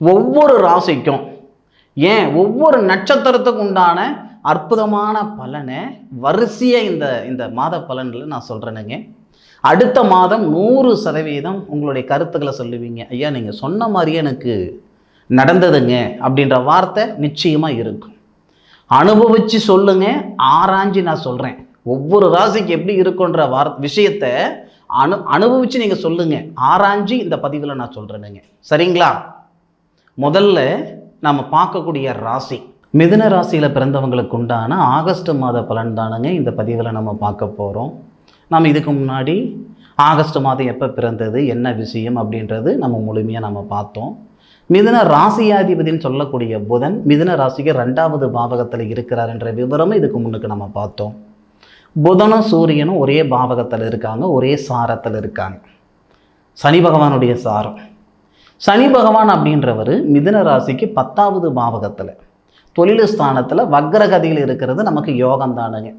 ஒவ்வொரு ராசிக்கும் ஏன் ஒவ்வொரு நட்சத்திரத்துக்கு உண்டான அற்புதமான பலனை வரிசையாக இந்த இந்த மாத பலன்களை நான் சொல்கிறேனுங்க அடுத்த மாதம் நூறு சதவீதம் உங்களுடைய கருத்துக்களை சொல்லுவீங்க. ஐயா நீங்கள் சொன்ன மாதிரியே எனக்கு நடந்ததுங்க அப்படின்ற வார்த்தை நிச்சயமாக இருக்கும். அனுபவித்து சொல்லுங்க ஆராய்ஞ்சு நான் சொல்கிறேன் ஒவ்வொரு ராசிக்கு எப்படி இருக்குன்ற வார் விஷயத்தை அனு அனுபவித்து நீங்கள் சொல்லுங்கள் ஆராய்ஞ்சு இந்த பதிவில் நான் சொல்கிறேனுங்க சரிங்களா? முதல்ல நம்ம பார்க்கக்கூடிய ராசி. மிதுன ராசியில் பிறந்தவங்களுக்கு உண்டான ஆகஸ்ட் மாத பலன் தானுங்க இந்த பதிவில் நம்ம பார்க்க போகிறோம் நம்ம இதுக்கு முன்னாடி ஆகஸ்ட் மாதம் எப்போ பிறந்தது என்ன விஷயம் அப்படின்றது நம்ம முழுமையாக நம்ம பார்த்தோம். மிதுன ராசியாதிபதினு சொல்லக்கூடிய புதன் மிதுன ராசிக்கு ரெண்டாவது பாவகத்தில் இருக்கிறார் என்ற விவரமும் இதுக்கு முன்னுக்கு நம்ம பார்த்தோம். புதனும் சூரியனும் ஒரே பாவகத்தில் இருக்காங்க ஒரே சாரத்தில் இருக்காங்க. சனி பகவானுடைய சாரம். சனி பகவான் அப்படின்றவர் மிதுன ராசிக்கு பத்தாவது பாவகத்தில் தொழில் ஸ்தானத்தில் வக்ரகதியில் இருக்கிறது நமக்கு யோகம் தானுங்க